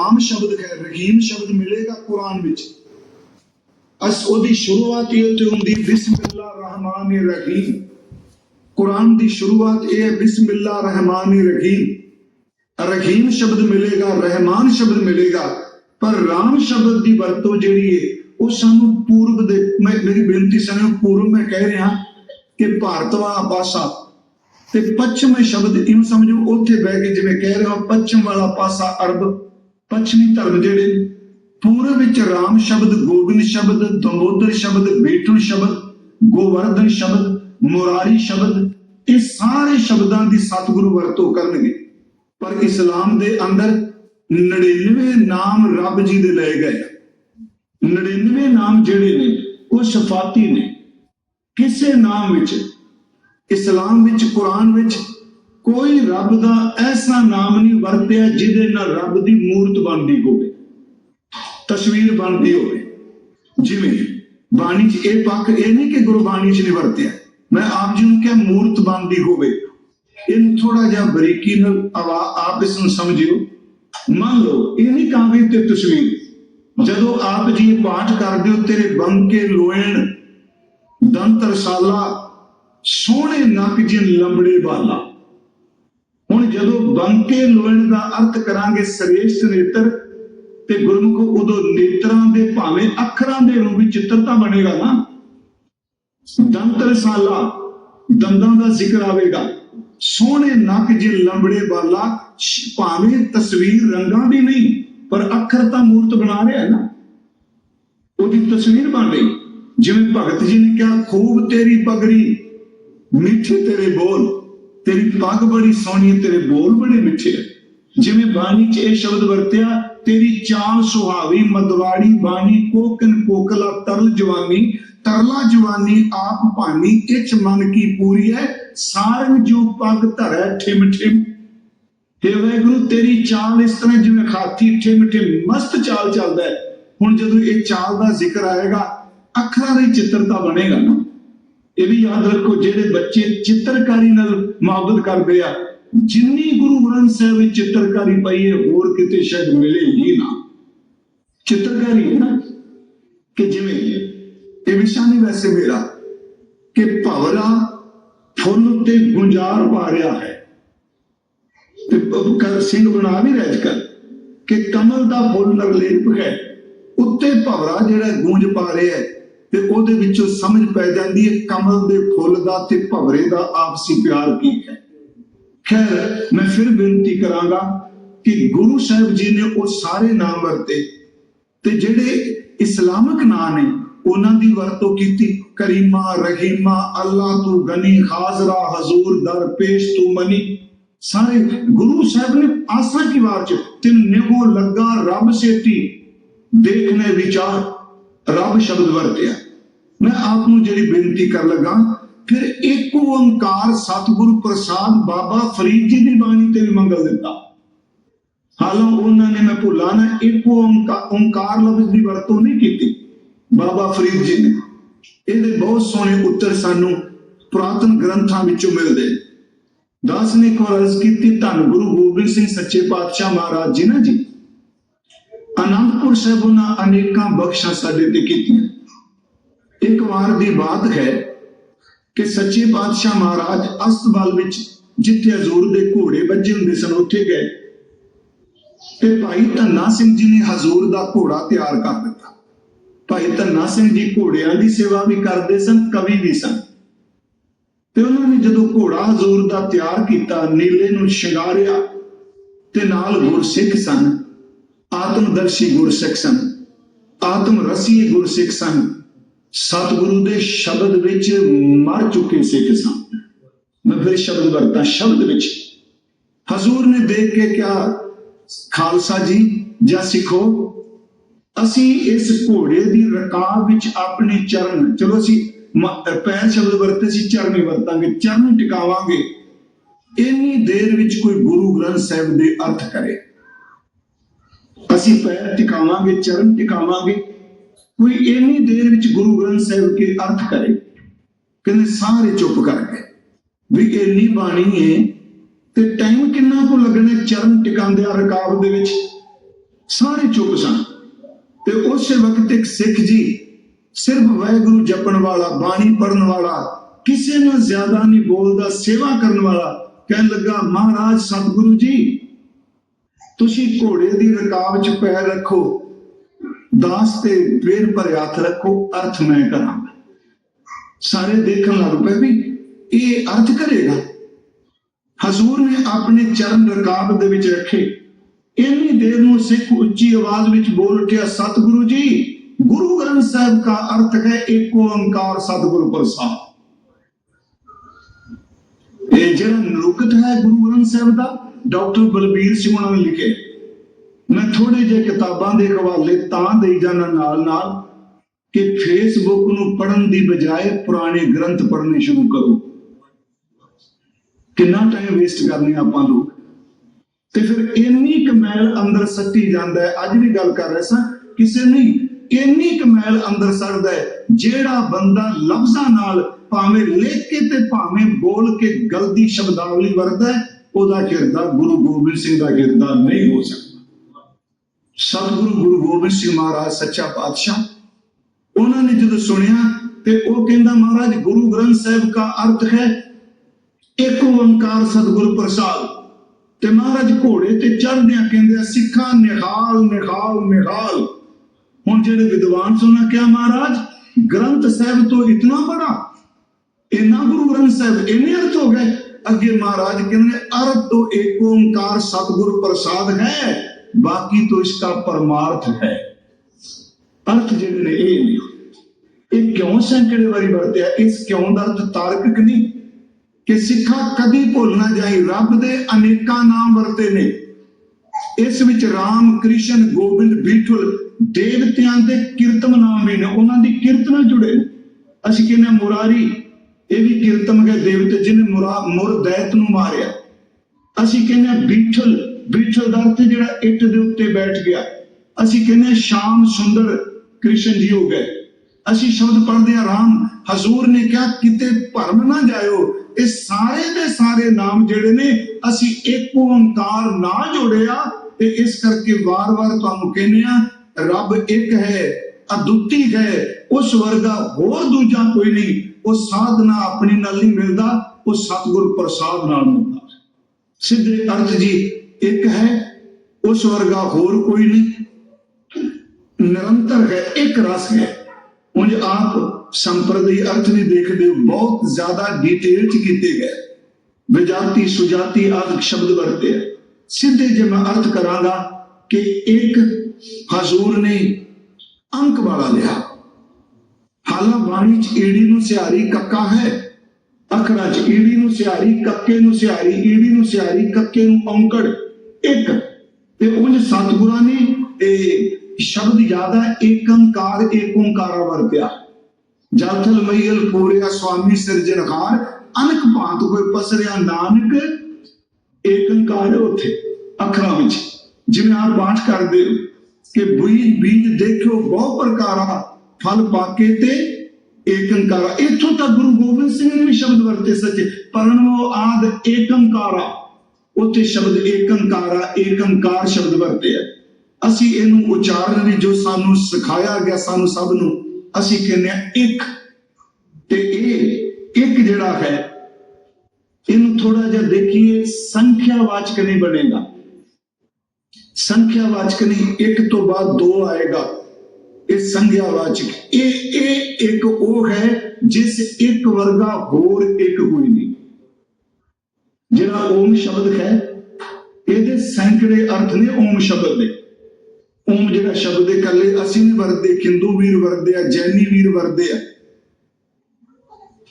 ਆਮ ਸ਼ਬਦ ਹੈ ਰਹੀਮ ਸ਼ਬਦ ਮਿਲੇਗਾ ਕੁਰਾਨ ਵਿੱਚ। ਅਸ ਉਹਦੀ ਸ਼ੁਰੂਆਤ ਇਹ ਤੇ ਹੁੰਦੀ, ਬਿਸਮਿਲ੍ਲਾ ਰਹਿਮਾਨ ਰਹੀਮ। ਕੁਰਾਨ ਦੀ ਸ਼ੁਰੂਆਤ ਇਹ ਹੈ, ਬਿਸਮਿਲ੍ਲਾ ਰਹਿਮਾਨ ਰਹੀਮ। ਰਹੀਮ ਸ਼ਬਦ ਮਿਲੇਗਾ, ਰਹਿਮਾਨ ਸ਼ਬਦ ਮਿਲੇਗਾ, ਪਰ ਰਾਮ ਸ਼ਬਦ ਦੀ ਵਰਤੋਂ ਜਿਹੜੀ ਹੈ, ਉਹ ਸਾਨੂੰ ਪੂਰਬ ਦੇ, ਮੈਂ, ਮੇਰੀ ਬੇਨਤੀ ਸਾਨੂੰ ਪੂਰਬ ਮੈਂ ਕਹਿ ਰਿਹਾ ਕਿ ਭਾਰਤ ਵਾਲਾ ਪਾਸਾ ਤੇ ਪੱਛਮ ਸ਼ਬਦ ਇਹਨੂੰ ਸਮਝੋ, ਉੱਥੇ ਬਹਿ ਕੇ ਜਿਵੇਂ ਕਹਿ ਰਿਹਾ, ਪੱਛਮ ਵਾਲਾ ਪਾਸਾ ਅਰਬ। ਪੱਛਮੀ ਧਰਮ ਜਿਹੜੇ ਨੇ, ਪੂਰਬ ਵਿੱਚ ਰਾਮ ਸ਼ਬਦ ਗੋਬਿੰਦ ਸ਼ਬਦ ਦਮੋਦਰ ਸ਼ਬਦ ਬੇਟੂ ਸ਼ਬਦ ਗੋਵਰਧਨ ਸ਼ਬਦ ਮੁਰਾਰੀ ਸ਼ਬਦ ਇਹ ਸਾਰੇ ਸ਼ਬਦਾਂ ਦੀ ਸਤਿਗੁਰੂ ਵਰਤੋਂ ਕਰਨਗੇ। ਪਰ ਇਸਲਾਮ ਦੇ ਅੰਦਰ 99 ਨਾਮ ਰੱਬ ਜੀ ਦੇ ਲਏ ਗਏ ਆ। 99 ਨਾਮ ਜਿਹੜੇ ਨੇ ਉਹ ਸ਼ਫਾਤੀ ਨੇ। ਕਿਸੇ ਨਾਮ ਵਿੱਚ ਇਸਲਾਮ ਵਿੱਚ ਕੁਰਾਨ ਵਿੱਚ ਕੋਈ ਰੱਬ ਦਾ ਐਸਾ ਨਾਮ ਨਹੀਂ ਵਰਤਿਆ ਜਿਹਦੇ ਨਾਲ ਰੱਬ ਦੀ ਮੂਰਤ ਬਣਦੀ ਹੋਵੇ, ਤਸਵੀਰ ਬਣਦੀ ਹੋਵੇ। ਜਿਵੇਂ ਬਾਣੀ 'ਚ ਇਹ ਪੱਖ ਇਹ ਨਹੀਂ ਕਿ ਗੁਰਬਾਣੀ 'ਚ ਨਹੀਂ ਵਰਤਿਆ। ਮੈਂ ਆਪ ਜੀ ਨੂੰ ਕਿਹਾ ਮੂਰਤ ਬਣਦੀ ਹੋਵੇ। ਇਹਨੂੰ ਥੋੜਾ ਜਿਹਾ ਬਰੀਕੀ ਨਾਲ ਆਪ ਇਸ ਨੂੰ ਸਮਝਿਓ। ਮੰਨ ਲਓ, ਇਹ ਨਹੀਂ ਕਾਵਿ ਤੇ ਤਸਵੀਰ। ਜਦੋਂ ਆਪ ਜੀ ਪਾਠ ਕਰਦੇ ਹੋ, ਤੇਰੇ ਬੰਕੇ, ਲੋਇਣ ਦੰਤ ਰਸਾਲਾ ਸੋਹਣੇ ਨੱਕ ਜਿਨ ਲੰਬੜੇ ਵਾਲਾ। ਹੁਣ ਜਦੋਂ ਬੰਕੇ ਲੋਇਣ ਦਾ ਅਰਥ ਕਰਾਂਗੇ ਸਰੇਸ਼ਟ ਨੇਤਰ, ਤੇ ਗੁਰਮੁਖ ਉਦੋਂ ਨੇਤਰਾਂ ਦੇ ਭਾਵੇਂ ਅੱਖਰਾਂ ਦੇ ਰੂਪ ਵਿੱਚ ਚਿੱਤਰ ਬਣੇਗਾ ਨਾ। ਦੰਤ ਰਸਾਲਾ ਦੰਦਾਂ ਦਾ ਜ਼ਿਕਰ ਆਵੇਗਾ। ਸੋਹਣੇ ਨੱਕ ਜੇ ਲੰਬੜੇ ਵਾਲਾ ਭਾਵੇਂ ਤਸਵੀਰ ਰੰਗਾਂ ਦੀ ਨਹੀਂ, ਪਰ ਅੱਖਰ ਤਾਂ ਮੂਰਤ ਬਣਾ ਰਿਹਾ ਹੈ ਨਾ। ਉਹਦੀ ਤਸਵੀਰ ਬਣ ਰਹੀ। ਜਿਵੇਂ ਭਗਤ ਜੀ ਨੇ ਕਿਹਾ, ਖੂਬ ਤੇਰੀ ਪਗੜੀ ਮਿੱਠੇ ਤੇਰੇ ਬੋਲ। ਤੇਰੀ ਪੱਗ ਬੜੀ ਸੋਹਣੀ ਤੇਰੇ ਬੋਲ ਬੜੇ ਮਿੱਠੇ ਜਿਵੇਂ ਬਾਣੀ 'ਚ ਇਹ ਸ਼ਬਦ ਵਰਤਿਆ, ਤੇਰੀ ਚਾਲ ਸੁਹਾਵੀ, ਮਦਵਾੜੀ ਬਾਣੀ, ਕੋਕਨ ਕੋਕਲਾ, ਤਰਲ ਜਵਾਨੀ, ਤਰਲਾ ਜਵਾਨੀ, ਆਪ ਭਾਨੀ ਇਚ ਮਨ ਕੀ ਪੂਰੀ ਹੈ, ਸਾਰੰਗ ਜੋ ਪੱਗ ਧਰੈ, ਠਿਮ ਠਿਮ। हे ਵਾਹਿਗੁਰੂ, ਤੇਰੀ ਚਾਲ ਇਸ ਤਰ੍ਹਾਂ ਜਿਵੇਂ ਹਾਥੀ ਠਿਮ ਠਿਮ, ਮਸਤ ਚਾਲ ਚੱਲਦਾ ਹੈ। ਹੁਣ ਜਦੋਂ ਇਹ ਚਾਲ ਦਾ ਜ਼ਿਕਰ ਆਏਗਾ, ਅੱਖਰਾਂ ਦੀ ਚਿੱਤਰਤਾ ਬਣੇਗਾ ਨਾ। ਇਹ ਵੀ ਯਾਦ ਰੱਖੋ, ਜਿਹੜੇ ਬੱਚੇ ਚਿੱਤਰਕਾਰੀ ਨਾਲ ਮੁਹੱਬਤ ਕਰਦੇ ਆ, ਜਿੰਨੀ ਗੁਰੂ ਗ੍ਰੰਥ ਸਾਹਿਬ ਵਿੱਚ ਚਿੱਤਰਕਾਰੀ ਪਈ ਹੈ, ਹੋਰ ਕਿਤੇ ਸ਼ਾਇਦ ਮਿਲੇ ਹੀ ਨਾ। ਚਿੱਤਰਕਾਰੀ ਹੈ ਨਾ ਕਿ ਜਿਵੇਂ ਇਹ ਵਿਸ਼ਾ ਨਹੀਂ ਵੈਸੇ ਮੇਰਾ ਕਿ ਭਵਰਾ ਫੁੱਲ ਉੱਤੇ ਗੁੰਜਾਰ ਪਾ ਰਿਹਾ ਹੈ। ਤੇ ਕਰ ਸਿੰਘ ਬਣਾ ਵੀ ਰਹਿ ਕਰ ਕਿ ਕਮਲ ਦਾ ਫੁੱਲ ਨਰਲੇਪ ਹੈ। ਉੱਤੇ ਭਵਰਾ ਜਿਹੜਾ ਗੂੰਜ ਪਾ ਰਿਹਾ ਹੈ। ਤੇ ਉਹਦੇ ਵਿੱਚੋਂ ਸਮਝ ਪੈ ਜਾਂਦੀ ਹੈ ਕਮਲ ਦੇ ਫੁੱਲ ਦਾ ਤੇ ਭਵਰੇ ਦਾ ਆਪਸੀ ਪਿਆਰ ਕੀ ਹੈ ਖੈਰ, ਮੈਂ ਫਿਰ ਬੇਨਤੀ ਕਰਾਂਗਾ ਕਿ ਗੁਰੂ ਸਾਹਿਬ ਜੀ ਨੇ ਉਹ ਸਾਰੇ ਨਾਮ ਵਰਤੇ ਤੇ ਜਿਹੜੇ ਇਸਲਾਮਿਕ ਨਾਮ ਨੇ, ਉਹਨਾਂ ਦੀ ਵਰਤੋਂ ਕੀਤੀ। ਕਰੀਮਾ, ਰਹੀਮਾ ਅੱਲਾ ਤੂੰ ਗਨੀ, ਹਾਜ਼ਰਾ, ਹਜ਼ੂਰ, ਦਰ, ਪੇਸ਼ ਤੂੰ ਮਨੀ। ਸਾਰੇ ਗੁਰੂ ਸਾਹਿਬ ਨੇ ਆਸਾ ਕੀ ਵਾਰ ਚ ਤਿਨ ਨਿਗੋ ਲੱਗਾ ਰੱਬ ਸੇਤੀ। ਦੇਖਨੇ ਵਿਚਾਰ। ਰੱਬ ਸ਼ਬਦ ਵਰਤਿਆ। ਮੈਂ ਆਪ ਨੂੰ ਜਿਹੜੀ ਬੇਨਤੀ ਕਰ ਲਗਾ, ਫਿਰ ਇੱਕ ਓੰਕਾਰ ਸਤਿਗੁਰੂ ਪ੍ਰਸਾਦ ਬਾਬਾ ਫਰੀਦ ਜੀ ਦੀ ਬਾਣੀ ਤੇ ਵੀ ਮੰਗਲ ਦਿੱਤਾ। ਹਾਲਾਂ ਉਹਨਾਂ ਨੇ ਮੈਂ ਭੁੱਲਾ ਨਾ, ਇੱਕ ਓੰਕਾਰ ਲਫ਼ਜ਼ ਦੀ ਵਰਤੋਂ ਨਹੀਂ ਕੀਤੀ ਬਾਬਾ ਫਰੀਦ ਜੀ ਨੇ। ਇਹਦੇ ਬਹੁਤ ਸੋਹਣੇ ਉੱਤਰ ਸਾਨੂੰ ਪੁਰਾਤਨ ਗ੍ਰੰਥਾਂ ਵਿੱਚੋਂ ਮਿਲਦੇ ਨੇ। ਦਾਸ ਨੇ ਇੱਕ ਅਰਜ਼ ਕੀਤੀ, ਧੰਨ ਗੁਰੂ ਗੋਬਿੰਦ ਸਿੰਘ ਸੱਚੇ ਪਾਤਸ਼ਾਹ ਮਹਾਰਾਜ ਜੀ ਨਾ ਜੀ ਅਨੰਦਪੁਰ ਸਾਹਿਬ ਉਹਨਾਂ ਅਨੇਕਾਂ ਬਖਸ਼ਾਂ ਸਾਡੇ ਤੇ ਕੀਤੀਆਂ। ਇੱਕ ਵਾਰ ਦੀ ਬਾਤ ਹੈ ਕਿ ਸੱਚੇ ਪਾਤਸ਼ਾਹ ਮਹਾਰਾਜ ਅਸਤਬਲ ਵਿੱਚ ਜਿੱਥੇ ਹਜ਼ੂਰ ਦੇ ਘੋੜੇ ਵੱਜੇ ਹੁੰਦੇ ਸਨ, ਉੱਥੇ ਗਏ। ਤੇ ਭਾਈ ਧੰਨਾ ਸਿੰਘ ਜੀ ਨੇ ਹਜ਼ੂਰ ਦਾ ਘੋੜਾ ਤਿਆਰ ਕਰ ਦਿੱਤਾ। ਭਾਈ ਧੰਨਾ ਸਿੰਘ ਜੀ ਘੋੜਿਆਂ ਦੀ ਸੇਵਾ ਵੀ ਕਰਦੇ ਸਨ, ਕਵੀ ਵੀ ਸਨ। ਤੇ ਉਹਨਾਂ ਨੇ ਜਦੋਂ ਘੋੜਾ ਹਜ਼ੂਰ ਦਾ ਤਿਆਰ ਕੀਤਾ, ਨੀਲੇ ਨੂੰ ਸ਼ਿੰਗਾਰਿਆ ਤੇ ਨਾਲ ਗੁਰਸਿੱਖ ਸਨ ਆਤਮਦਰਸ਼ੀ ਗੁਰਸਿੱਖ ਸਨ, ਆਤਮ ਰਸੀ ਗੁਰਸਿੱਖ ਸਨ, ਸਤਿਗੁਰੂ ਦੇ ਸ਼ਬਦ ਵਿੱਚ ਮਰ ਚੁੱਕੇ ਸਿੱਖ ਸਨ। ਮੈਂ ਫਿਰ ਸ਼ਬਦ ਵਰਤਾਂ ਸ਼ਬਦ ਵਿੱਚ। ਹਜ਼ੂਰ ਨੇ ਦੇਖ ਕੇ ਕਿਹਾ, ਖਾਲਸਾ ਜੀ, ਜਾਂ ਸਿੱਖੋ, ਅਸੀਂ ਇਸ ਘੋੜੇ ਦੀ ਰਕਾਬ ਵਿੱਚ ਆਪਣੇ ਚਰਨ ਚਲੋ ਅਸੀਂ ਮ- ਪੈਰ ਸ਼ਬਦ ਵਰਤੇ ਸੀ, ਚਰਨੀ ਵਰਤਾਂਗੇ, ਚਰਨ ਟਿਕਾਵਾਂਗੇ। ਇੰਨੀ ਦੇਰ ਵਿੱਚ ਕੋਈ ਗੁਰੂ ਗ੍ਰੰਥ ਸਾਹਿਬ ਦੇ ਅਰਥ ਕਰੇ। ਅਸੀਂ ਪੈਰ ਟਿਕਾਵਾਂਗੇ, ਚਰਨ ਟਿਕਾਵਾਂਗੇ। ਕੋਈ ਇੰਨੀ ਦੇਰ ਵਿੱਚ ਗੁਰੂ ਗ੍ਰੰਥ ਸਾਹਿਬ ਕੇ ਅਰਥ ਕਰੇ, ਕਹਿੰਦੇ ਸਾਰੇ ਚੁੱਪ ਕਰ ਗਏ। ਵੀ ਇੰਨੀ ਬਾਣੀ ਹੈ ਤੇ ਟਾਈਮ ਕਿੰਨਾ ਕੁ ਲੱਗਣਾ ਚਰਨ ਟਿਕਾਉਂਦਿਆਂ ਰਕਾਬ ਦੇ ਵਿੱਚ? ਸਾਰੇ ਚੁੱਪ ਸਨ। ਤੇ ਉਸੇ ਵਕਤ ਇੱਕ ਸਿੱਖ ਜੀ ਸਿਰਫ ਵਾਹਿਗੁਰੂ ਜਪਣ ਵਾਲਾ, ਬਾਣੀ ਪੜਨ ਵਾਲਾ, ਕਿਸੇ ਨਾਲ ਜ਼ਿਆਦਾ ਨਹੀਂ ਬੋਲਦਾ, ਸੇਵਾ ਕਰਨ ਵਾਲਾ, ਕਹਿਣ ਲੱਗਾ, ਮਹਾਰਾਜ, ਸਤਿਗੁਰੂ ਜੀ ਤੁਸੀਂ ਘੋੜੇ ਦੀ ਰਕਾਬ 'ਚ ਪੈਰ ਰੱਖੋ। ਦਾਸ ਤੇ ਪੇਰ ਪਰ ਹੱਥ ਰੱਖੋ, ਅਰਥ ਮੈਂ ਕਰਾਂਗਾ ਸਾਰੇ ਦੇਖਣ ਲੱਗ ਪਏ ਵੀ ਇਹ ਅਰਥ ਕਰੇਗਾ। ਹਜ਼ੂਰ ਨੇ ਆਪਣੇ ਚਰਨ ਰਕਾਬ ਦੇ ਵਿੱਚ ਰੱਖੇ। ਇੰਨੀ ਦੇਰ ਨੂੰ ਸਿੱਖ ਉੱਚੀ ਆਵਾਜ਼ ਵਿੱਚ ਬੋਲ ਉੱਠਿਆ, ਸਤਿਗੁਰੂ ਜੀ, ਗੁਰੂ ਗ੍ਰੰਥ ਸਾਹਿਬ ਦਾ ਅਰਥ ਹੈ ਏਕ ਓੰਕਾਰ ਸਤਿਗੁਰ ਪ੍ਰਸਾਦ। ਇਹ ਜਿਹੜਾ ਨਿਰੁਕਤ ਹੈ ਗੁਰੂ ਗ੍ਰੰਥ ਸਾਹਿਬ ਦਾ। ਡਾਕਟਰ ਬਲਬੀਰ ਸਿੰਘ ਉਹਨਾਂ ਨੇ ਲਿਖੇ, ਮੈਂ ਥੋੜੇ ਜਿਹੇ ਕਿਤਾਬਾਂ ਦੇ ਹਵਾਲੇ ਤਾਂ ਦੇਈ ਜਾਣਾ ਨਾਲ ਨਾਲ ਕਿ ਫੇਸਬੁੱਕ ਨੂੰ ਪੜਨ ਦੀ ਬਜਾਏ ਪੁਰਾਣੇ ਗ੍ਰੰਥ ਪੜ੍ਹਨੇ ਸ਼ੁਰੂ ਕਰੋ। ਕਿੰਨਾ ਟਾਈਮ ਵੇਸਟ ਕਰਨੇ ਆਪਾਂ ਲੋਕ? ਤੇ ਫਿਰ ਇੰਨੀ ਕਮੈਲ ਅੰਦਰ ਸੱਟੀ ਜਾਂਦਾ ਹੈ। ਅੱਜ ਵੀ ਗੱਲ ਕਰ ਰਿਹਾ ਸਾਂ, ਕਿਸੇ ਨਹੀਂ ਇੰਨੀ ਕਮੈਲ ਅੰਦਰ ਸੜਦਾ ਹੈ, ਜਿਹੜਾ ਬੰਦਾ ਲਫ਼ਜ਼ਾਂ ਨਾਲ ਭਾਵੇਂ ਲਿਖ ਕੇ ਤੇ ਭਾਵੇਂ ਬੋਲ ਕੇ ਗਲਤੀ ਸ਼ਬਦਾਵਲੀ ਵਰਤਦਾ ਹੈ ਉਹਦਾ ਕਿਰਦਾਰ ਗੁਰੂ ਗੋਬਿੰਦ ਸਿੰਘ ਦਾ ਕਿਰਦਾਰ ਨਹੀਂ ਹੋ ਸਕਦਾ। ਸਤਿਗੁਰੂ ਗੁਰੂ ਗੋਬਿੰਦ ਸਿੰਘ ਮਹਾਰਾਜ, ਸੱਚਾ ਪਾਤਸ਼ਾਹ। ਉਹਨਾਂ ਨੇ ਜਦੋਂ ਸੁਣਿਆ ਤੇ ਉਹ ਕਹਿੰਦਾ, ਮਹਾਰਾਜ, ਗੁਰੂ ਗ੍ਰੰਥ ਸਾਹਿਬ ਦਾ ਅਰਥ ਹੈ ਇੱਕ ਓੰਕਾਰ ਸਤਿਗੁਰ ਪ੍ਰਸਾਦ। ਤੇ ਮਹਾਰਾਜ ਘੋੜੇ ਤੇ ਚੜ੍ਹਦਿਆਂ ਕਹਿੰਦੇ, ਸਿੱਖਾਂ ਨਿਹਾਲ ਨਿਹਾਲ ਨਿਹਾਲ। ਹੁਣ ਜਿਹੜੇ ਵਿਦਵਾਨ ਸੁਣਾ ਕਿਹਾ, ਮਹਾਰਾਜ, ਗ੍ਰੰਥ ਸਾਹਿਬ ਤੋਂ ਇਤਨਾ ਬੜਾ, ਇੰਨਾ ਗੁਰੂ ਗ੍ਰੰਥ ਸਾਹਿਬ ਇੰਨੇ ਅਰਥ ਹੋ ਗਏ। ਅੱਗੇ ਮਹਾਰਾਜ ਕਹਿੰਦੇ ਅਰਧ ਤੋਂ ਏਕ ਓੰਕਾਰ ਸਤਗੁਰ ਪ੍ਰਸਾਦ ਹੈ, ਬਾਕੀ ਤੋਂ ਇਸ ਦਾ ਪਰਮਾਰਥ ਹੈ। ਅਰਥ ਜਿਹੜੇ ਨੇ ਇਹ ਨੇ। ਇਹ ਕਿਉਂ ਸੈਂਕੜੇ ਵਾਰੀ ਵਰਤਿਆ? ਇਸ ਕਿਉਂ ਦਾ ਅਰਥ ਤਾਰਕਿਕ ਨਹੀਂ? ਕਿ ਸਿੱਖਾ ਕਦੀ ਭੁੱਲ ਨਾ ਜਾਏ ਰੱਬ ਦੇ ਅਨੇਕਾਂ ਨਾਮ ਵਰਤੇ ਨੇ। ਇਸ ਵਿੱਚ ਰਾਮ, ਕ੍ਰਿਸ਼ਨ, ਗੋਬਿੰਦ, ਬੀਠੁਲ, ਦੇਵਤਿਆਂ ਦੇ ਕੀਰਤਨ ਨਾਮ ਵੀ ਨੇ। ਉਹਨਾਂ ਦੀ ਕੀਰਤਨ ਨਾਲ ਜੁੜੇ ਅਸੀਂ ਕਹਿੰਦੇ ਮੁਰਾਰੀ ਇਹ ਵੀ ਕੀਰਤਨ ਹੈ ਦੇਵਤੇ ਜਿਹਨੇ ਮੁਰਾ ਮੁਰ ਦੈਤ ਨੂੰ ਮਾਰਿਆ। ਅਸੀਂ ਕਹਿੰਦੇ ਬੀਠਲ ਬੀਠਲ ਦਾ ਅਰਥ ਜਿਹੜਾ ਇੱਟ ਦੇ ਉੱਤੇ ਬੈਠ ਗਿਆ। ਅਸੀਂ ਕਹਿੰਦੇ ਸ਼ਾਮ ਸੁੰਦਰ ਕ੍ਰਿਸ਼ਨ ਜੀ ਹੋ ਗਏ। ਅਸੀਂ ਸ਼ਬਦ ਪੜਦੇ ਹਾਂ, ਰਾਮ, ਹਜ਼ੂਰ ਨੇ ਕਿਹਾ, ਕਿਤੇ ਭਰਮ ਨਾ ਜਾਇਓ। ਇਹ ਸਾਰੇ ਦੇ ਸਾਰੇ ਨਾਮ ਜਿਹੜੇ ਨੇ, ਅਸੀਂ ਇੱਕ ਓੰਕਾਰ ਨਾ ਜੋੜਿਆ। ਤੇ ਇਸ ਕਰਕੇ ਵਾਰ-ਵਾਰ ਤੁਹਾਨੂੰ ਕਹਿੰਦੇ ਆ ਰੱਬ ਇੱਕ ਹੈ। ਅਦੁੱਤੀ ਹੈ, ਉਸ ਵਰਗਾ ਹੋਰ ਦੂਜਾ ਕੋਈ ਨਹੀਂ। ਉਹ ਸਾਧਨਾ ਆਪਣੀ ਨਾਲ ਨਹੀਂ ਮਿਲਦਾ, ਉਹ ਸਤਿਗੁਰ ਪ੍ਰਸਾਦ ਨਾਲ ਮਿਲਦਾ। ਸਿੱਧੇ ਅਰਥ ਜੀ, ਇੱਕ ਹੈ, ਉਸ ਵਰਗਾ ਹੋਰ ਕੋਈ ਨਹੀਂ। ਨਿਰੰਤਰ ਹੈ, ਇੱਕ ਰਸ ਹੈ। ਉਂਝ ਆਪ ਸੰਪਰਦਾਇ ਅਰਥ ਨਹੀਂ ਦੇਖਦੇ, ਬਹੁਤ ਜ਼ਿਆਦਾ ਡਿਟੇਲ ਚ ਕੀਤੇ ਗਏ। ਵਿਜਾਤੀ, ਸੁਜਾਤੀ ਆਦਿ ਸ਼ਬਦ ਵਰਤੇ ਸਿੱਧੇ ਜੇ ਮੈਂ ਅਰਥ ਕਰਾਂਗਾ ਕਿ ਇੱਕ ਹਜ਼ੂਰ ਨੇ ਅੰਕ ਵਾਲਾ ਲਿਆ। ਹਾਲਾ ਬਾਣੀ ਚ ਈੜੀ ਨੂੰ ਸਿਹਾਰੀ ਕੱਕਾ ਹੈ। ਅੱਖਰਾਂ ਚ ਈੜੀ ਨੂੰ ਸਿਹਾਰੀ, ਕੱਕੇ ਨੂੰ ਸਿਹਾਰੀ, ਈੜੀ ਨੂੰ ਸਿਹਾਰੀ, ਕੱਕੇ ਨੂੰ ਔਂਕੜ। ਇੱਕ, ਤੇ ਉਂਝ ਸਤਿਗੁਰਾਂ ਨੇ ਇਹ ਸ਼ਬਦ ਜ਼ਿਆਦਾ ਏਕੰਕਾਰ, ਏਕੰਕਾਰਾ ਵਰਤਿਆ ਜਲਥਲ ਮਈਲ ਪੂਰਿਆ, ਸੁਆਮੀ ਸਿਰਜਣਹਾਰ ਅਨਕ ਭਾਂਤ ਕੋਈ ਪਸਰਿਆ ਨਾਨਕ, ਏਕੰਕਾਰ ਹੈ ਉੱਥੇ, ਅੱਖਰਾਂ ਵਿੱਚ। ਜਿਵੇਂ ਆਪ ਬਾਤ ਕਰਦੇ ਹੋ ਕਿ ਬੀਜ ਬੀਜ ਦੇਖਿਓ ਬਹੁ ਪ੍ਰਕਾਰਾ ਫਲ ਪਾਕੇ ਤੇ ਏਕੰਕਾਰਾ ਇੱਥੋਂ ਤੱਕ ਗੁਰੂ ਗੋਬਿੰਦ ਸਿੰਘ ਨੇ ਵੀ ਸ਼ਬਦ ਵਰਤੇ ਸੱਚੇ। ਪਰਣਵੋ ਆਦ ਏਕੰਕਾਰਾ ਉੱਥੇ ਸ਼ਬਦ ਏਕੰਕਾਰਾ ਏਕੰਕਾਰ ਸ਼ਬਦ ਵਰਤੇ ਆ। ਅਸੀਂ ਇਹਨੂੰ ਉਚਾਰਨ ਵੀ ਜੋ ਸਾਨੂੰ ਸਿਖਾਇਆ ਗਿਆ ਸਾਨੂੰ ਸਭ ਨੂੰ, ਅਸੀਂ ਕਹਿੰਦੇ ਆ ਇੱਕ। ਤੇ ਇਹ ਇੱਕ ਜਿਹੜਾ ਹੈ, ਇਹਨੂੰ ਥੋੜਾ ਜਿਹਾ ਦੇਖੀਏ ਸੰਖਿਆਵਾਚਕ ਨਹੀਂ ਬਣੇਗਾ। ਸੰਖਿਆਵਾਚਕ ਨਹੀਂ, ਇੱਕ ਤੋਂ ਬਾਅਦ ਦੋ ਆਏਗਾ। ਇਹ ਸੰਖਿਆਵਾਚਕ ਇਹ ਇਹ ਇੱਕ ਉਹ ਹੈ ਜਿਸ ਇੱਕ ਵਰਗਾ ਹੋਰ ਇੱਕ ਕੋਈ ਨਹੀਂ। ਜਿਹੜਾ ਓਮ ਸ਼ਬਦ ਹੈ, ਇਹਦੇ ਸੈਂਕੜੇ ਅਰਥ ਨੇ ਓਮ ਸ਼ਬਦ ਦੇ। ਓਮ ਜਿਹੜਾ ਸ਼ਬਦ ਦੇ ਕੱਲੇ ਅਸੀਂ ਨਹੀਂ ਵਰਤਦੇ ਹਿੰਦੂ ਵੀਰ ਵਰਦੇ ਆ, ਜੈਨੀ ਵੀਰ ਵਰਦੇ ਆ।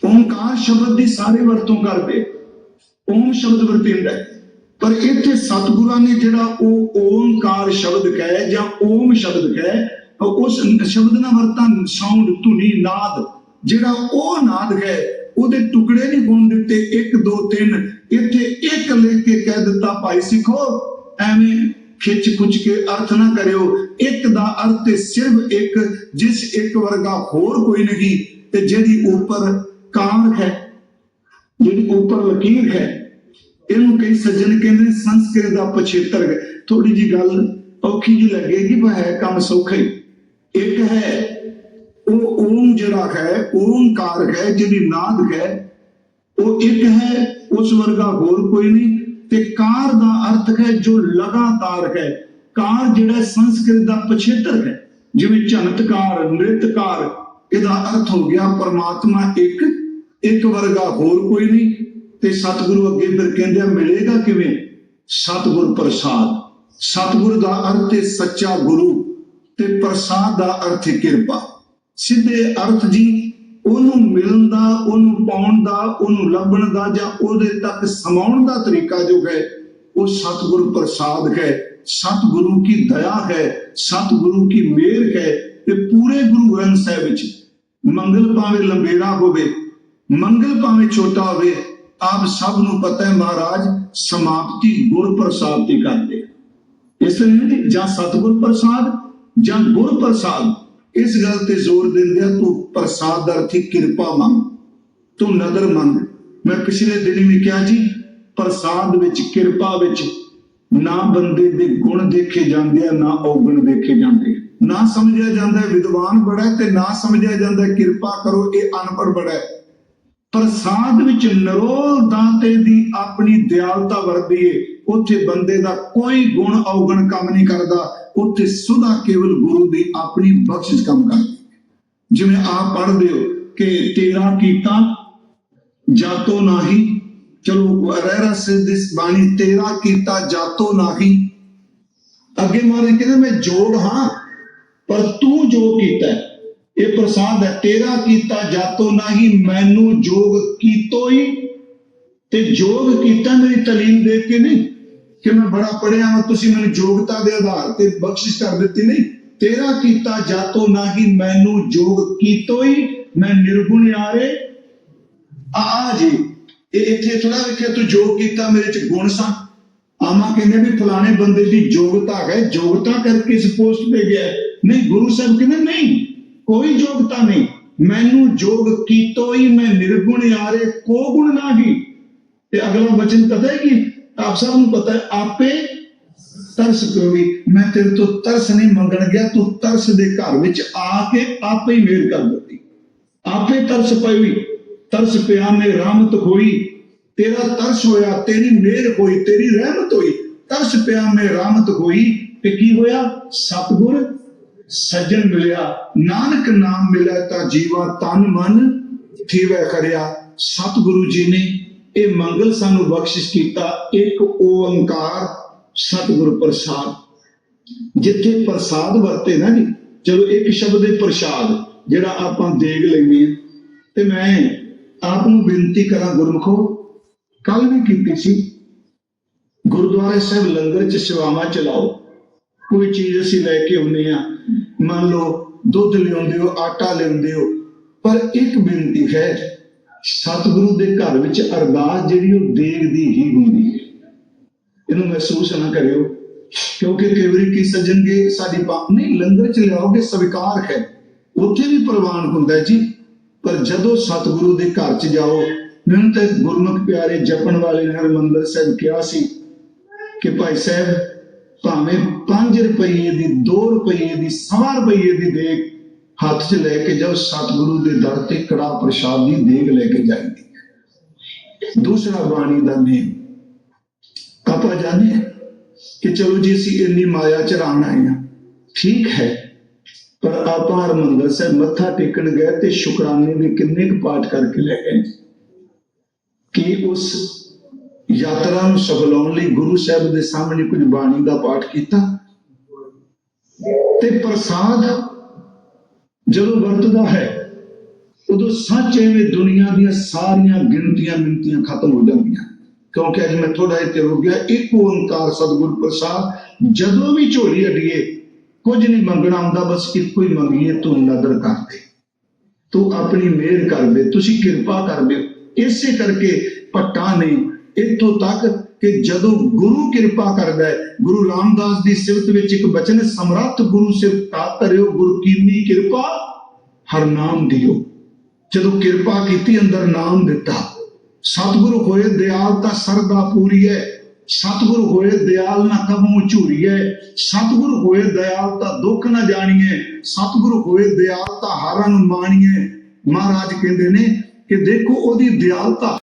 ਓਮਕਾਰ ਸ਼ਬਦ ਦੀ ਸਾਰੇ ਵਰਤੋਂ ਕਰਦੇ। ਓਮ ਸ਼ਬਦ ਵਰਤਿੰਦਾ ਹੈ। ਪਰ ਇੱਥੇ ਸਤਿਗੁਰਾਂ ਨੇ ਜਿਹੜਾ ਉਹ ਓਮਕਾਰ ਸ਼ਬਦ ਕਹੇ ਜਾਂ ਓਮ ਸ਼ਬਦ ਕਹੇ ਉਸ ਸ਼ਬਦ ਨਾਲ ਵਰਤਾਂ ਸਾਊਂਡ ਧੁਨੀ, ਨਾਦ। ਜਿਹੜਾ ਉਹ ਨਾਦ ਹੈ, ਉਹਦੇ ਟੁਕੜੇ ਨਹੀਂ ਗੁਣ ਦਿੱਤੇ। 1 2 3 ਇੱਥੇ ਇੱਕ ਲਿਖ ਕੇ ਕਹਿ ਦਿੱਤਾ, ਭਾਈ ਸਿੱਖੋ, ਐਵੇਂ ਖਿੱਚ ਖੁੱਚ ਕੇ ਅਰਥ ਨਾ ਕਰਿਓ। ਇੱਕ ਦਾ ਅਰਥ ਸਿਰਫ ਇੱਕ, ਜਿਸ ਇੱਕ ਵਰਗਾ ਹੋਰ ਕੋਈ ਨਹੀਂ। ਤੇ ਜਿਹੜੀ ਉੱਪਰ ਕਾਰ ਹੈ, ਜਿਹੜੀ ਉੱਪਰ ਲਕੀਰ ਹੈ, ਇਹਨੂੰ ਕਈ ਸੱਜਣ ਕਹਿੰਦੇ ਸੰਸਕ੍ਰਿਤ ਦਾ ਪਛੇਤਰ ਥੋੜੀ ਜੀ ਗੱਲ ਔਖੀ ਜੀ ਲੱਗੇਗੀ, ਪਰ ਹੈ ਕੰਮ ਸੌਖਾ ਹੀ। ਇੱਕ ਹੈ, ਉਹ ਓਮ ਜਿਹੜਾ ਹੈ ਓਮਕਾਰ ਹੈ ਜਿਹੜੀ ਨਾਦ ਹੈ, ਉਹ ਇੱਕ ਹੈ, ਉਸ ਵਰਗਾ ਹੋਰ ਕੋਈ ਨਹੀਂ। ਤੇ ਕਾਰ ਦਾ ਅਰਥ ਹੈ, ਜੋ ਲਗਾਤਾਰ ਹੈ। ਕਾਰ ਜਿਹੜਾ ਸੰਸਕ੍ਰਿਤ ਦਾ ਪਛੇਤਰ ਹੈ। ਜਿਵੇਂ ਝਨਤਕਾਰ ਨ੍ਰਿਤਕਾਰ, ਇਹਦਾ ਅਰਥ ਹੋ ਗਿਆ ਪਰਮਾਤਮਾ ਇੱਕ ਇੱਕ ਵਰਗਾ ਹੋਰ ਕੋਈ ਨਹੀਂ। ਤੇ ਸਤਿਗੁਰੂ ਅੱਗੇ ਫਿਰ ਕਹਿੰਦੇ ਮਿਲੇਗਾ ਕਿਵੇਂ? ਸਤਿਗੁਰ ਪ੍ਰਸਾਦ। ਸਤਿਗੁਰ ਦਾ ਅਰਥ ਹੈ ਸੱਚਾ ਗੁਰੂ। ਤੇ ਪ੍ਰਸਾਦ ਦਾ ਅਰਥ ਕਿਰਪਾ। ਸਿੱਧੇ ਅਰਥ ਜੀ, ਉਹਨੂੰ ਮਿਲਣ ਦਾ, ਉਹਨੂੰ ਪਾਉਣ ਦਾ, ਉਹਨੂੰ ਲੱਭਣ ਦਾ ਜਾਂ ਉਹਦੇ ਤੱਕ ਸਮਾਉਣ ਦਾ ਤਰੀਕਾ ਜੋ ਹੈ, ਉਹ ਸਤਿਗੁਰ ਪ੍ਰਸਾਦ ਹੈ। ਸਤਿਗੁਰੂ ਕੀ ਦਇਆ ਹੈ, ਸਤਿਗੁਰੂ ਕੀ ਮਿਹਰ ਹੈ ਤੇ ਪੂਰੇ ਗੁਰੂ ਗ੍ਰੰਥ ਸਾਹਿਬ ਵਿੱਚ ਮੰਗਲ ਭਾਵੇਂ ਲੰਬੇਰਾ ਹੋਵੇ, ਮੰਗਲ ਭਾਵੇਂ ਛੋਟਾ ਹੋਵੇ, ਆਪ ਸਭ ਨੂੰ ਪਤਾ ਹੈ ਮਹਾਰਾਜ, ਸਮਾਪਤੀ ਗੁਰ ਪ੍ਰਸਾਦ ਦੀ ਕਰਦੇ ਇਸ ਲਈ ਜਾਂ ਸਤਿਗੁਰ ਪ੍ਰਸਾਦ ਜਾਂ ਗੁਰ ਪ੍ਰਸਾਦ ਇਸ ਗੱਲ ਤੇ ਜ਼ੋਰ ਦਿੰਦੇ ਆ ਤੂੰ ਪ੍ਰਸਾਦ ਦਾ ਅਰਥ ਕਿਰਪਾ ਮੰਗ, ਤੂੰ ਨਦਰ ਮੰਗ। ਮੈਂ ਪਿਛਲੇ ਦਿਨ ਵੀ ਕਿਹਾ ਜੀ, ਪ੍ਰਸਾਦ ਵਿੱਚ ਕਿਰਪਾ ਵਿੱਚ ਨਾ ਬੰਦੇ ਦੇ ਗੁਣ ਦੇਖੇ ਜਾਂਦੇ ਆ, ਨਾ ਔਗਣ ਦੇਖੇ ਜਾਂਦੇ। ਨਾ ਸਮਝਿਆ ਜਾਂਦਾ ਵਿਦਵਾਨ ਬੜਾ ਤੇ ਨਾ ਸਮਝਿਆ ਜਾਂਦਾ ਕਿਰਪਾ ਕਰੋ, ਇਹ ਅਨਪੜ੍ਹ ਬੜਾ ਪ੍ਰਸਾਦ ਵਿੱਚ ਨਰੋਲ ਦਾਤੇ ਦੀ ਆਪਣੀ ਦਿਆਲਤਾ ਵਰਦੀ ਏ ਉੱਥੇ ਬੰਦੇ ਦਾ ਕੋਈ ਗੁਣ ਔਗਣ ਕੰਮ ਨਹੀਂ ਕਰਦਾ। ਉੱਥੇ ਸੁਧਾ ਕੇਵਲ ਗੁਰੂ ਦੀ ਆਪਣੀ ਬਖਸ਼ਿਸ਼ ਕੰਮ ਕਰਦੀ ਜਿਵੇਂ ਆਪ ਪੜ੍ਹਦੇ ਹੋ ਕਿ ਤੇਰਾ ਕੀਤਾ, ਜਾਤੋ ਨਾਹੀ। ਚਲੋ ਰਹਿ ਰਸ ਬਾਣੀ, ਤੇਰਾ ਕੀਤਾ, ਜਾਤੋ ਨਾਹੀ। ਅੱਗੇ ਮਾਰੇ ਕਹਿੰਦੇ, ਮੈਂ ਜੋੜ ਹਾਂ, ਪਰ ਤੂੰ ਜੋ ਕੀਤਾ ਇਹ ਪ੍ਰਸਾਦ ਹੈ। ਤੇਰਾ ਕੀਤਾ, ਜਾਤੋ ਨਾਹੀ, ਮੈਨੂੰ ਜੋਗ ਕੀਤੋ ਹੀ ਤੇ ਜੋਗ ਕੀਤਾ ਮੇਰੀ ਤਾਲੀਮ ਦੇਖ ਕੇ ਨਹੀਂ? ਕਿ ਮੈਂ ਬੜਾ ਪੜਿਆ ਹਾਂ ਤੁਸੀਂ ਮੈਨੂੰ ਯੋਗਤਾ ਦੇ ਆਧਾਰ ਤੇ ਬਖਸ਼ਿਸ਼ ਕਰ ਦਿੱਤੀ। ਨਹੀਂ, ਤੇਰਾ ਕੀਤਾ ਜਾਤੋ ਨਾਹੀ ਮੈਨੂੰ ਜੋਗ ਕੀਤੋ ਮੈਂ ਨਿਰਗੁਣ ਯਾਰੇ। ਆ ਜੀ, ਇਹ ਇੱਥੇ ਥੋੜਾ ਵੇਖਿਆ ਤੂੰ ਜੋ ਕੀਤਾ, ਮੇਰੇ ਚ ਗੁਣ ਸਨ ਆਮਾ ਕਹਿੰਦੇ ਵੀ ਫਲਾਣੇ ਬੰਦੇ ਦੀ ਯੋਗਤਾ ਹੈ, ਯੋਗਤਾ ਕਰਕੇ ਇਸ ਪੋਸਟ ਤੇ ਗਿਆ ਨਹੀਂ, ਗੁਰੂ ਸਾਹਿਬ ਕਹਿੰਦੇ, ਨਹੀਂ, ਕੋਈ ਯੋਗਤਾ ਨਹੀਂ। ਮੈਨੂੰ ਯੋਗ ਕੀਤੋ ਮੈਂ ਨਿਰਗੁਣ ਯਾਰੇ, ਕੋ ਗੁਣ ਨਾਹੀ ਤੇ ਅਗਲਾ ਵਚਨ ਪਤਾ ਹੈ ਕਿ? ਆਪ ਸਭ ਨੂੰ ਪਤਾ ਹੈ, ਆਪੇ ਤਰਸ ਕਰੋਗੀ। ਮੈਂ ਤੇਰੇ ਤੋਂ ਤਰਸ ਨਹੀਂ ਮੰਗਣ ਗਿਆ, ਤੂੰ ਤਰਸ ਦੇ ਘਰ ਵਿੱਚ ਆ ਕੇ ਆਪੇ ਹੀ ਮੇਰ ਕਰ ਦਿੱਤੀ। ਆਪੇ ਤਰਸ ਪਈ, ਤਰਸ ਪਿਆ ਮੇ ਰਹਿਮਤ ਹੋਈ। ਤੇਰਾ ਤਰਸ ਹੋਇਆ, ਤੇਰੀ ਮਿਹਰ ਹੋਈ, ਤੇਰੀ ਰਹਿਮਤ ਹੋਈ। ਤਰਸ ਪਿਆ ਮੇ ਰਹਿਮਤ ਹੋਈ ਤੇ ਕੀ ਹੋਇਆ? ਸਤਿਗੁਰ ਸੱਜਣ ਮਿਲਿਆ। ਨਾਨਕ ਨਾਮ ਮਿਲਿਆ ਤਾਂ ਜੀਵਾ ਤਨ ਮਨ ਥੀਵੈ ਕਰਿਆ। ਸਤਿਗੁਰੂ ਜੀ ਨੇ ਇਹ ਮੰਗਲ ਸਾਨੂੰ ਬਖਸ਼ਿਸ਼ ਕੀਤਾ, ਇੱਕ ਓੰਕਾਰ ਸਤਿਗੁਰ ਪ੍ਰਸਾਦ। ਜਿੱਥੇ ਪ੍ਰਸਾਦ ਵਰਤੇ ਨਾ ਜੀ, ਚਲੋ ਇੱਕ ਸ਼ਬਦ ਹੈ ਪ੍ਰਸਾਦ, ਜਿਹੜਾ ਆਪਾਂ ਦੇਖ ਲੈਂਦੇ ਹਾਂ। ਤੇ ਮੈਂ ਆਪ ਨੂੰ ਬੇਨਤੀ ਕਰਾਂ ਗੁਰਮਖੋ ਕੱਲ ਵੀ ਕੀਤੀ ਸੀ। ਗੁਰਦੁਆਰੇ ਸਾਹਿਬ ਲੰਗਰ ਚ ਸੇਵਾਵਾਂ ਚਲਾਓ। ਕੋਈ ਚੀਜ਼ ਅਸੀਂ ਲੈ ਕੇ ਆਉਂਦੇ ਆ ਮੰਨ ਲਓ, ਦੁੱਧ ਲਿਆਉਂਦੇ ਹੋ, ਆਟਾ ਲਿਆਉਂਦੇ ਹੋ, ਪਰ ਇੱਕ ਬੇਨਤੀ ਹੈ ਸਤਿਗੁਰੂ ਦੇ ਘਰ ਵਿੱਚ ਅਰਦਾਸ ਜਿਹੜੀ ਉਹ ਦੇਗ ਦੀ ਹੀ ਹੁੰਦੀ ਹੈ। ਇਹਨੂੰ ਮਹਿਸੂਸ ਨਾ ਕਰਿਓ, ਕਿਉਂਕਿ ਕਈ ਵਾਰੀ ਕੀ ਸੱਜਣਗੇ, ਸਾਡੀ ਨਹੀਂ, ਲੰਗਰ ਚ ਲਿਆਓਗੇ, ਸਵੀਕਾਰ ਹੈ। ਉੱਥੇ ਵੀ ਪ੍ਰਵਾਨ ਹੁੰਦਾ ਜੀ। ਪਰ ਜਦੋਂ ਸਤਿਗੁਰੂ ਦੇ ਘਰ ਚ ਜਾਓ, ਮੈਨੂੰ ਤੇ ਗੁਰਮੁਖ ਪਿਆਰੇ ਜਪਣ ਵਾਲੇ ਨੇ ਹਰਮੰਦਰ ਸਾਹਿਬ ਕਿਹਾ ਸੀ ਕਿ ਭਾਈ ਸਾਹਿਬ, ਭਾਵੇਂ 5 ਰੁਪਏ ਦੀ 2 ਰੁਪਏ ਦੀ, ਸਵਾ ਰੁਪਏ ਦੀ ਦੇਖ ਹੱਥ 'ਚ ਲੈ ਕੇ ਜਾਓ, ਸਤਿਗੁਰੂ ਦੇ ਦਰ ਤੇ ਕੜਾ ਪ੍ਰਸ਼ਾਦ ਦੀ ਦੇਗ ਲੈ ਕੇ ਜਾਈਦੀ ਦੂਸਰਾ ਬਾਣੀ ਦਾ ਨੇਮ ਆਪਾਂ ਜਾਣਦੇ ਕਿ ਚਲੋ ਜੀ ਅਸੀਂ ਇੰਨੀ ਮਾਇਆ ਚ ਰਾਣ ਆਏ ਹਾਂ, ਠੀਕ ਹੈ, ਪਰ ਆਪਾਂ ਹਰਮੰਦਰ ਸਾਹਿਬ ਮੱਥਾ ਟੇਕਣ ਗਏ ਤੇ ਸ਼ੁਕਰਾਨੇ ਦੇ ਕਿੰਨੇ ਕੁ ਪਾਠ ਕਰਕੇ ਲੈ ਗਏ। ਕਿ ਉਸ ਯਾਤਰਾ ਨੂੰ ਸਫਲਾਉਣ ਲਈ ਗੁਰੂ ਸਾਹਿਬ ਦੇ ਸਾਹਮਣੇ ਕੁਝ ਬਾਣੀ ਦਾ ਪਾਠ ਕੀਤਾ ਤੇ ਪ੍ਰਸਾਦ ਜਦੋਂ ਵਰਤਦਾ ਹੈ, ਉਦੋਂ ਸੱਚ ਐਵੇਂ ਦੁਨੀਆ ਦੀਆਂ ਸਾਰੀਆਂ ਗਿਣਤੀਆਂ ਮਿੰਤੀਆਂ ਖਤਮ ਹੋ ਜਾਂਦੀਆਂ। ਕਿਉਂਕਿ ਅੱਜ ਮੈਂ ਥੋੜਾ ਜਿਹਾ ਤੇ ਹੋ ਗਿਆ, ਇੱਕ ਓੰਕਾਰ ਸਤਿਗੁਰ ਪ੍ਰਸਾਦ, ਜਦੋਂ ਵੀ ਝੋਲੀ ਅੜੀਏ ਕੁਝ ਨਹੀਂ ਮੰਗਣਾ ਹੁੰਦਾ ਬਸ ਇੱਕੋ ਹੀ ਮੰਗੀਏ, ਤੂੰ ਨਦਰ ਕਰ ਦੇ। ਤੂੰ ਆਪਣੀ ਮਿਹਰ ਕਰ ਦੇ, ਤੁਸੀਂ ਕਿਰਪਾ ਕਰ ਦਿਓ। ਇਸੇ ਕਰਕੇ ਪੱਟਾ ਨੇ ਇੱਥੋਂ ਤੱਕ ਕਿ ਜਦੋਂ ਗੁਰੂ ਕਿਰਪਾ ਕਰਦਾ ਹੈ, ਗੁਰੂ ਰਾਮਦਾਸ ਦੀ ਸਿਫਤ ਵਿੱਚ ਇੱਕ ਬਚਨ ਹੈ ਸਮਰੱਥ ਗੁਰੂ ਸਿਫਤਾ ਕਰਿਓ ਗੁਰੂ ਕੀਨੀ ਕਿਰਪਾ ਹਰ ਨਾਮ ਦਿਓ। ਜਦੋਂ ਕਿਰਪਾ ਕੀਤੀ, ਅੰਦਰ ਨਾਮ ਦਿੱਤਾ। ਸਤਿਗੁਰੂ ਹੋਏ, ਦਿਆਲ ਤਾਂ ਸਰਦਾ ਪੂਰੀ ਹੈ। ਸਤਿਗੁਰੂ ਹੋਏ, ਦਿਆਲ ਨਾ ਕਬੂ ਝੂਰੀਏ ਸਤਿਗੁਰੂ ਹੋਏ, ਦਿਆਲ ਤਾਂ ਦੁੱਖ ਨਾ ਜਾਣੀਏ। ਸਤਿਗੁਰੂ ਹੋਏ, ਦਿਆਲ ਤਾਂ ਹਾਰਾਂ ਨੂੰ ਮਾਣੀਏ। ਮਹਾਰਾਜ ਕਹਿੰਦੇ ਨੇ ਕਿ ਦੇਖੋ, ਉਹਦੀ ਦਿਆਲਤਾ